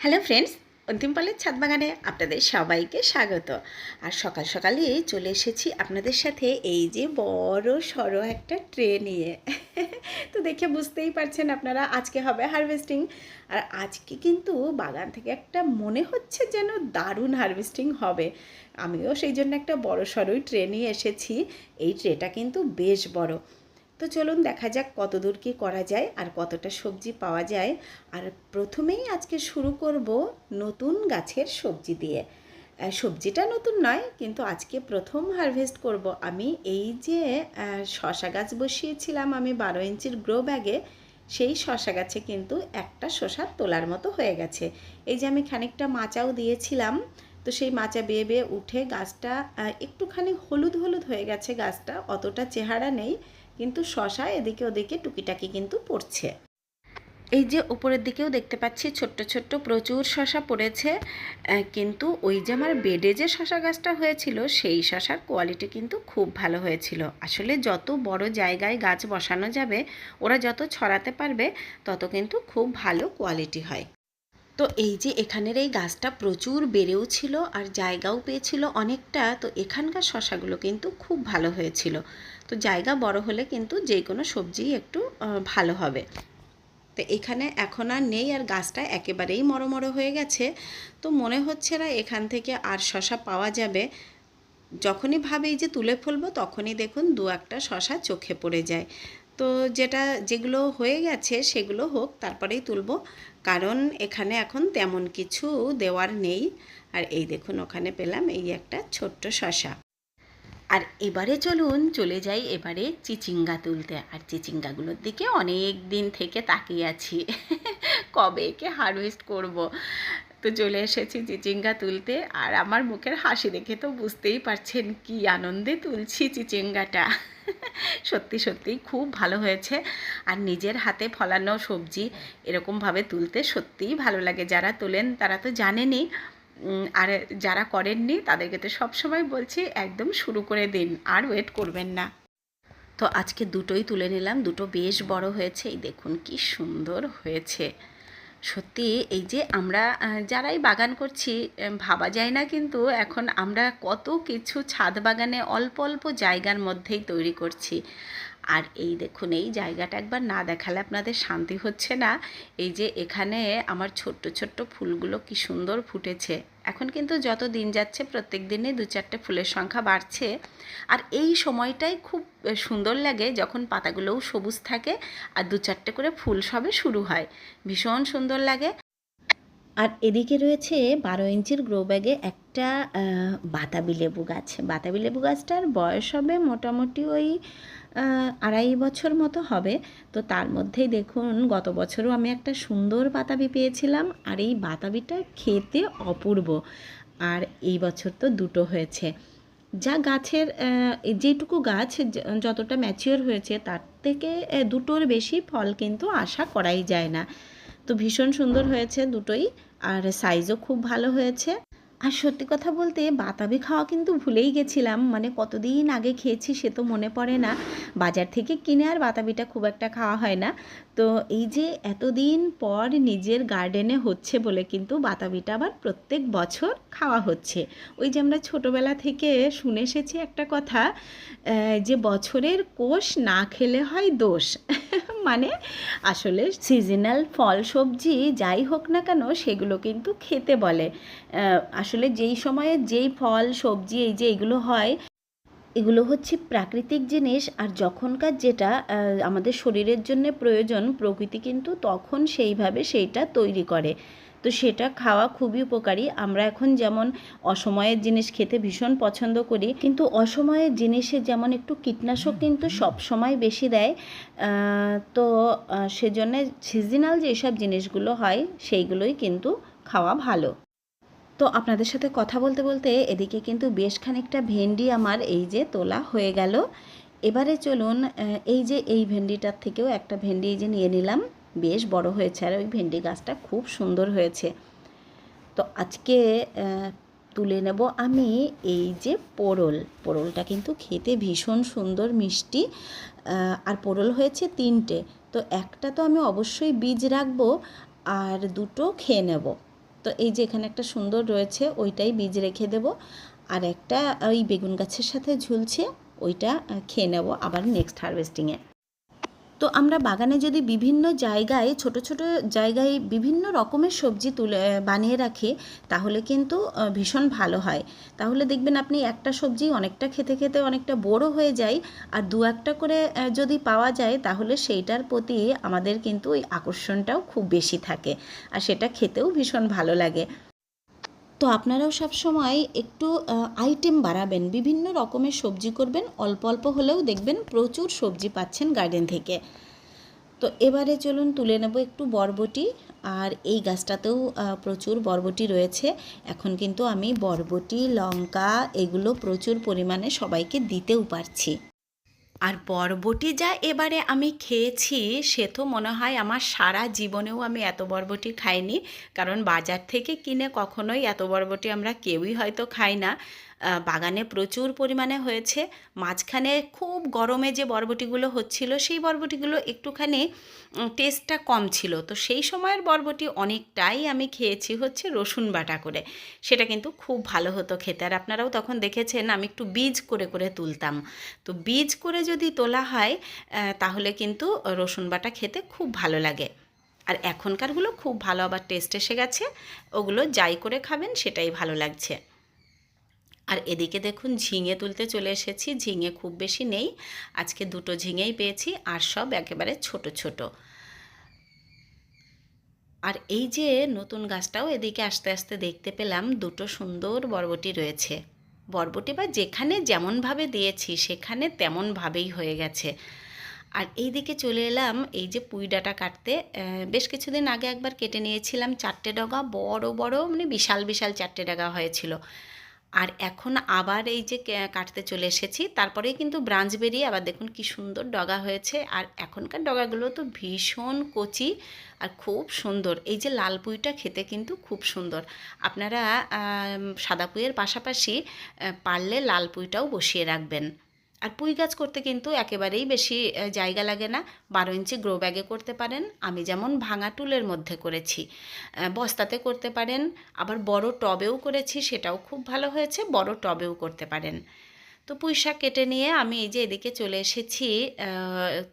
Hello friends, অন্তিম পালের ছাদ বাগানে আপনাদের সবাইকে স্বাগত। আর সকাল সকালে চলে এসেছি আপনাদের সাথে এই যে বড় সড়ো একটা ট্রে নিয়ে। তো দেখে বুঝতেই পারছেন আপনারা আজকে হবে হারভেস্টিং। আর আজকে কিন্তু বাগান থেকে একটা মনে হচ্ছে যেন দারুণ হারভেস্টিং হবে। আমিও সেই জন্য একটা বড় সড়োই ট্রে নিয়ে এসেছি। এই ট্রেটা কিন্তু বেশ বড়। তো চলুন দেখা যাক কত দূর কী করা যায় আর কতটা সবজি পাওয়া যায়। আর প্রথমেই আজকে শুরু করব নতুন গাছের সবজি দিয়ে। সবজিটা নতুন নয়, কিন্তু আজকে প্রথম হারভেস্ট করব আমি। এই যে শশা গাছ বসিয়েছিলাম আমি বারো ইঞ্চির গ্রো ব্যাগে সেই শশা গাছে কিন্তু একটা শশা তোলার মতো হয়ে গেছে। এই যে আমি খানিকটা মাচাও দিয়েছিলাম, তো সেই মাচা বেয়ে বেয়ে উঠে গাছটা একটুখানি হলুদ হলুদ হয়ে গেছে গাছটা, অতটা চেহারা নেই। কিন্তু শশা এদিকে ওদিকে টুকিটাকি কিন্তু পড়ছে। এই যে উপরের দিকেও দেখতে পাচ্ছি ছোট্ট ছোট্ট প্রচুর শশা পড়েছে কিন্তু ওই যে আমার বেডে যে শশা গাছটা হয়েছিল, সেই শশার কোয়ালিটি কিন্তু খুব ভালো হয়েছিল। আসলে যত বড় জায়গায় গাছ বসানো যাবে, ওরা যত ছড়াতে পারবে, তত কিন্তু খুব ভালো কোয়ালিটি হয়। তো এই যে এখানের এই গাছটা প্রচুর বেড়েও ছিল আর জায়গাও পেয়েছিল অনেকটা, তো এখানকার শশাগুলো কিন্তু খুব ভালো হয়েছিল। তো জায়গা বড় হলে কিন্তু যে কোনো সবজি একটু ভালো হবে। তো এখানে এখন আর নেই আর গাছটা একেবারেই মরো মরো হয়ে গেছে। তো মনে হচ্ছে না এখান থেকে আর শশা পাওয়া যাবে। যখনই ভাবেই যে তুলে ফেলব, তখনই দেখুন দু একটা শশা চোখে পড়ে যায়। তো যেটা, যেগুলো হয়ে গেছে সেগুলো হোক, তারপরেই তুলবো। কারণ এখানে এখন তেমন কিছু দেওয়ার নেই। আর এই দেখুন, ওখানে পেলাম এই একটা ছোট্ট শশা। আর এবারে চলুন চলে যাই এবারে চিচিঙ্গা তুলতে। আর চিচিঙ্গাগুলোর দিকে অনেক দিন থেকে তাকিয়ে আছি। কবে একে হারভেস্ট করব? তো চলে এসেছি চিচিঙ্গা তুলতে। আর আমার মুখের হাসি দেখে তো বুঝতেই পারছেন কি আনন্দে তুলছি চিচিঙ্গাটা। সত্যি সত্যি খুব ভালো হয়েছে। আর নিজের হাতে ফলানো সবজি এরকমভাবে তুলতে সত্যিই ভালো লাগে। যারা তোলেন তারা তো জানেনই। উম, আর যারা করেননি, তাদেরকে তো সবসময় বলছি, একদম শুরু করে দিন, আর ওয়েট করবেন না। তো আজকে দুটোই তুলে নিলাম, দুটো বেশ বড় হয়েছে, এই দেখুন কি সুন্দর হয়েছে। সত্যি, এই যে আমরা যারাই বাগান করছি ভাবা যায় না কিন্তু এখন আমরা কত কিছু ছাদ বাগানে অল্প অল্প জায়গার মধ্যেই তৈরি করছি। আর এই দেখুন, এই জায়গাটা একবার না দেখালে আপনাদের শান্তি হচ্ছে না। এই যে এখানে আমার ছোট্ট ছোট্ট ফুলগুলো কি সুন্দর ফুটেছে। এখন কিন্তু যত দিন যাচ্ছে, প্রত্যেক দিনে দু চারটে ফুলের সংখ্যা বাড়ছে। আর এই সময়টাই খুব সুন্দর লাগে যখন পাতাগুলোও সবুজ থাকে আর দু চারটে করে ফুল সবে শুরু হয়। ভীষণ সুন্দর লাগে। আর এদিকে রয়েছে বারো ইঞ্চির গ্রো ব্যাগে একটা বাতাবি লেবু গাছ। বাতাবি লেবু গাছটার বয়স হবে মোটামুটি ওই আড়াই বছর মতো হবে। তো তার মধ্যেই দেখুন, গত বছরও আমি একটা সুন্দর বাতাবি পেয়েছিলাম, আর এই বাতাবিটা খেতে অপূর্ব। আর এই বছর তো দুটো হয়েছে। যা গাছের যেটুকু গাছ যতটা ম্যাচিওর হয়েছে, তার থেকে দুটোর বেশি ফল কিন্তু আশা করাই যায় না। তো ভীষণ সুন্দর হয়েছে দুটোই, আর সাইজও খুব ভালো হয়েছে। আর সত্যি কথা বলতে বাতাবি খাওয়া কিন্তু ভুলেই গেছিলাম। মানে কতদিন আগে খেয়েছি সে তো মনে পড়ে না। বাজার থেকে কিনে আর বাতাবিটা খুব একটা খাওয়া হয় না। তো এই যে এতদিন পর নিজের গার্ডেনে হচ্ছে বলে কিন্তু বাতাবিটা আবার প্রত্যেক বছর খাওয়া হচ্ছে। ওই যে আমরা ছোটোবেলা থেকে শুনে এসেছি একটা কথা যে বছরের কোষ না খেলে হয় দোষ। মানে আসলে সিজনাল ফল সবজি যাই হোক না কেন সেগুলো কিন্তু খেতে বলে। আসলে যেই সময়ে যেই ফল, সবজি এই যে এগুলো হয়, এগুলো হচ্ছে প্রাকৃতিক জিনিস আর যখনকার যেটা আমাদের শরীরের জন্য প্রয়োজন, প্রকৃতি কিন্তু তখন সেইভাবে সেইটা তৈরি করে। তো সেটা খাওয়া খুবই উপকারী। আমরা এখন যেমন অসময়ের জিনিস খেতে ভীষণ পছন্দ করি, কিন্তু অসময়ের জিনিসে যেমন একটু কীটনাশক কিন্তু সব সময় বেশি দেয় তো সেজন্য সিজনাল যেসব জিনিসগুলো হয় সেইগুলোই কিন্তু খাওয়া ভালো। তো আপনাদের সাথে কথা বলতে বলতে এদিকে কিন্তু বেশ খানিকটা ভেন্ডি আমার এই যে তোলা হয়ে গেল। এবারে চলুন এই যে এই ভেন্ডিটার থেকেও একটা ভেন্ডি এই যে নিয়ে নিলাম। বেশ বড় হয়েছে আর ওই ভেন্ডি গাছটা খুব সুন্দর হয়েছে। তো আজকে তুলে নেব আমি এই যে পোড়ল পোড়লটা কিন্তু খেতে ভীষণ সুন্দর, মিষ্টি আর পোড়ল হয়েছে তিনটে। তো একটা তো আমি অবশ্যই বীজ রাখব আর দুটো খেয়ে নেব। তো এই যে এখানে একটা সুন্দর রয়েছে, ওইটাই বীজ রেখে দেব। আর একটা ওই বেগুন গাছের সাথে ঝুলছে, ওইটা খেয়ে নেব আবার নেক্সট হারভেস্টিংয়ে তো আমরা বাগানে যদি বিভিন্ন জায়গায়, ছোট ছোট জায়গায় বিভিন্ন রকমের সবজি তুলে বানিয়ে রাখি, তাহলে কিন্তু ভীষণ ভালো হয়। তাহলে দেখবেন আপনি একটা সবজি অনেকটা খেতে খেতে অনেকটা বড় হয়ে যায়, আর দু একটা করে যদি পাওয়া যায়, তাহলে সেইটার প্রতি আমাদের কিন্তু ওই আকর্ষণটাও খুব বেশি থাকে, আর সেটা খেতেও ভীষণ ভালো লাগে। তো আপনারাও সব সময় একটু আইটেম বাড়াবেন। বিভিন্ন রকমের সবজি করবেন। অল্প অল্প হলেও দেখবেন প্রচুর সবজি পাচ্ছেন গার্ডেন থেকে। তো এবারে চলুন তুলে নেব একটু বরবটি। আর এই গাছটাতেও প্রচুর বরবটি রয়েছে। এখন কিন্তু আমি বরবটি, লঙ্কা, এগুলো প্রচুর পরিমাণে সবাইকে দিতেও পারছি। আর বরবটি যা এবারে আমি খেয়েছি, সে তো মনে হয় আমার সারা জীবনেও আমি এত বরবটি খাইনি। কারণ বাজার থেকে কিনে কখনোই এত বরবটি আমরা কেউই হয়তো খাই না। বাগানে প্রচুর পরিমাণে হয়েছে। মাঝখানে খুব গরমে যে বরবটিগুলো হচ্ছিল, সেই বরবটিগুলো একটুখানি টেস্টটা কম ছিল। তো সেই সময়ের বরবটি অনেকটাই আমি খেয়েছি হচ্ছে রসুন বাটা করে। সেটা কিন্তু খুব ভালো হতো খেতে। আর আপনারাও তখন দেখেছেন, আমি একটু বীজ করে করে তুলতাম। তো বীজ করে যদি তোলা হয় তাহলে কিন্তু রসুন বাটা খেতে খুব ভালো লাগে। আর এখনকারগুলো খুব ভালো, আবার টেস্ট এসে গেছে। ওগুলো যাই করে খাবেন, সেটাই ভালো লাগছে। আর এদিকে দেখুন, ঝিঙে তুলতে চলে এসেছি। ঝিঙে খুব বেশি নেই। আজকে দুটো ঝিঙেই পেয়েছি আর সব একেবারে ছোট ছোট। আর এই যে নতুন গাছটাও এদিকে আস্তে আস্তে দেখতে পেলাম, দুটো সুন্দর বরবটি রয়েছে। বরবটি বা যেখানে যেমনভাবে দিয়েছি, সেখানে তেমনভাবেই হয়ে গেছে। আর এই দিকে চলে এলাম, এই যে পুঁই ডাঁটা কাটতে। বেশ কিছুদিন আগে একবার কেটে নিয়েছিলাম। চারটে ডগা, বড় বড় মানে বিশাল বিশাল চারটে ডগা হয়েছিল। আর এখন আবার এই যে কাটতে চলে এসেছি। তারপরেই কিন্তু ব্রাঞ্চ বেরিয়ে আবার দেখুন কি সুন্দর ডগা হয়েছে। আর এখনকার ডগাগুলো তো ভীষণ কচি আর খুব সুন্দর। এই যে লাল পুঁইটা খেতে কিন্তু খুব সুন্দর। আপনারা সাদা পুঁইয়ের পাশাপাশি পারলে লাল পুঁইটাও বসিয়ে রাখবেন। আর পুঁই গাছ করতে কিন্তু একেবারেই বেশি জায়গা লাগে না। বারো ইঞ্চি গ্রো ব্যাগে করতে পারেন। আমি যেমন ভাঙা টুলের মধ্যে করেছি বস্তাতে করতে পারেন। আবার বড় টবেও করেছি, সেটাও খুব ভালো হয়েছে। বড় টবেও করতে পারেন। তো পুঁই শাক কেটে নিয়ে আমি এই যে এদিকে চলে এসেছি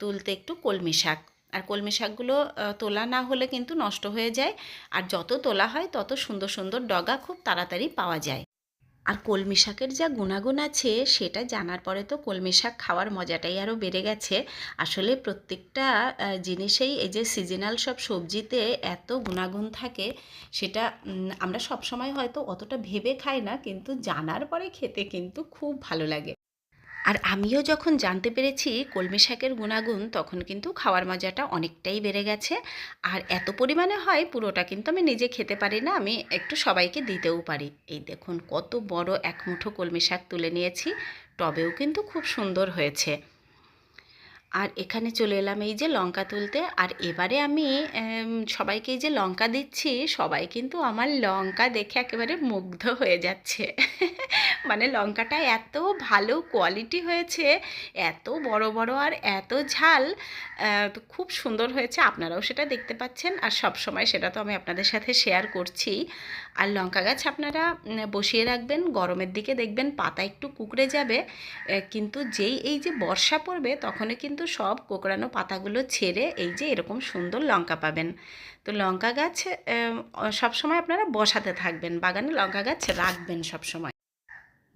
তুলতে একটু কলমি শাক। আর কলমি শাকগুলো তোলা না হলে কিন্তু নষ্ট হয়ে যায়। আর যত তোলা হয়, তত সুন্দর সুন্দর ডগা খুব তাড়াতাড়ি পাওয়া যায়। আর কলমি শাকের যা গুণাগুণ আছে, সেটা জানার পরে তো কলমি শাক খাওয়ার মজাটাই আরও বেড়ে গেছে। আসলে প্রত্যেকটা জিনিসেই এই যে সিজনাল সব সবজিতে এত গুণাগুণ থাকে, সেটা আমরা সবসময় হয়তো অতটা ভেবে খাই না, কিন্তু জানার পরে খেতে কিন্তু খুব ভালো লাগে। আর আমিও যখন জানতে পেরেছি কলমি শাকের গুণাগুণ, তখন কিন্তু খাওয়ার মজাটা অনেকটাই বেড়ে গেছে। আর এত পরিমাণে হয়, পুরোটা কিন্তু আমি নিজে খেতে পারি না, আমি একটু সবাইকে দিতেও পারি। এই দেখুন, কত বড় এক মুঠো কলমি শাক তুলে নিয়েছি টবেও কিন্তু খুব সুন্দর হয়েছে। আর এখানে চলে এলাম এই যে লঙ্কা তুলতে। আর এবারে আমি সবাইকে যে লঙ্কা দিচ্ছি, সবাই কিন্তু আমার লঙ্কা দেখে একেবারে মুগ্ধ হয়ে যাচ্ছে। মানে লঙ্কাটা এত ভালো কোয়ালিটি হয়েছে, এত বড় বড় আর এত ঝাল খুব সুন্দর হয়েছে। আপনারাও সেটা দেখতে পাচ্ছেন। আর সব সময় সেটা তো আমি আপনাদের সাথে শেয়ার করছি। আর লঙ্কা গাছ আপনারা বসিয়ে রাখবেন, গরমের দিকে দেখবেন পাতা একটু কুকড়ে যাবে। কিন্তু যেই, এই যে বর্ষা পড়বে, তখনই কিন্তু সব কোকড়ানো পাতাগুলো ছেড়ে এই যে এরকম সুন্দর লঙ্কা পাবেন। তো লঙ্কা গাছ সব সময় আপনারা বসাতে থাকবেন। বাগানে লঙ্কা গাছ রাখবেন সব সময়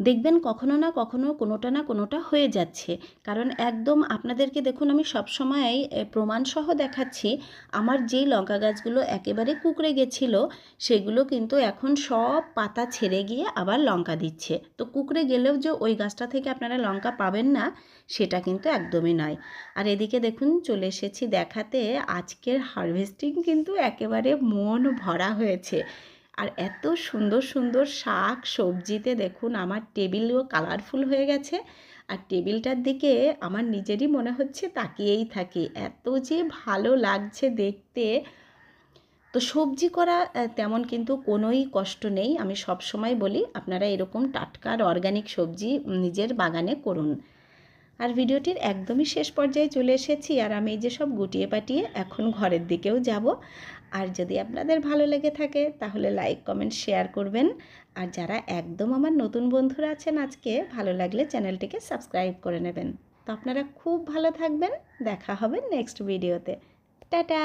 দেখবেন কখনো না কখনো কোনোটা না কোনোটা হয়ে যাচ্ছে। কারণ একদম আপনাদেরকে দেখুন, আমি সবসময় প্রমাণসহ দেখাচ্ছি, আমার যেই লঙ্কা গাছগুলো একেবারে কুকড়ে গেছিল, সেগুলো কিন্তু এখন সব পাতা ছেড়ে গিয়ে আবার লঙ্কা দিচ্ছে। তো কুকড়ে গেলেও যে ওই গাছটা থেকে আপনারা লঙ্কা পাবেন না, সেটা কিন্তু একদমই নয়। আর এদিকে দেখুন, চলে এসেছি দেখাতে, আজকের হারভেস্টিং কিন্তু একেবারে মন ভরা হয়েছে। আর এত সুন্দর সুন্দর শাক সবজিতে দেখুন আমার টেবিলও কালারফুল হয়ে গেছে। আর টেবিলটার দিকে আমার নিজেরই মনে হচ্ছে তাকিয়েই থাকি। এত যে ভালো লাগছে দেখতে। তো সবজি করা তেমন কিন্তু কোনোই কষ্ট নেই। আমি সব সময় বলি আপনারা এরকম টাটকা আর অর্গানিক সবজি নিজের বাগানে করুন। আর ভিডিওটির একদমই শেষ পর্যায়ে চলে এসেছি। আর আমি এই যে সব গুটিয়ে পাটিয়ে এখন ঘরের দিকেও যাব। আর যদি আপনাদের ভালো লেগে থাকে, তাহলে লাইক কমেন্ট শেয়ার করবেন। আর যারা একদম আমার নতুন বন্ধুরা আছেন, আজকে ভালো লাগলে চ্যানেলটিকে সাবস্ক্রাইব করে নেবেন। তো আপনারা খুব ভালো থাকবেন। দেখা হবে নেক্সট ভিডিওতে টাটা!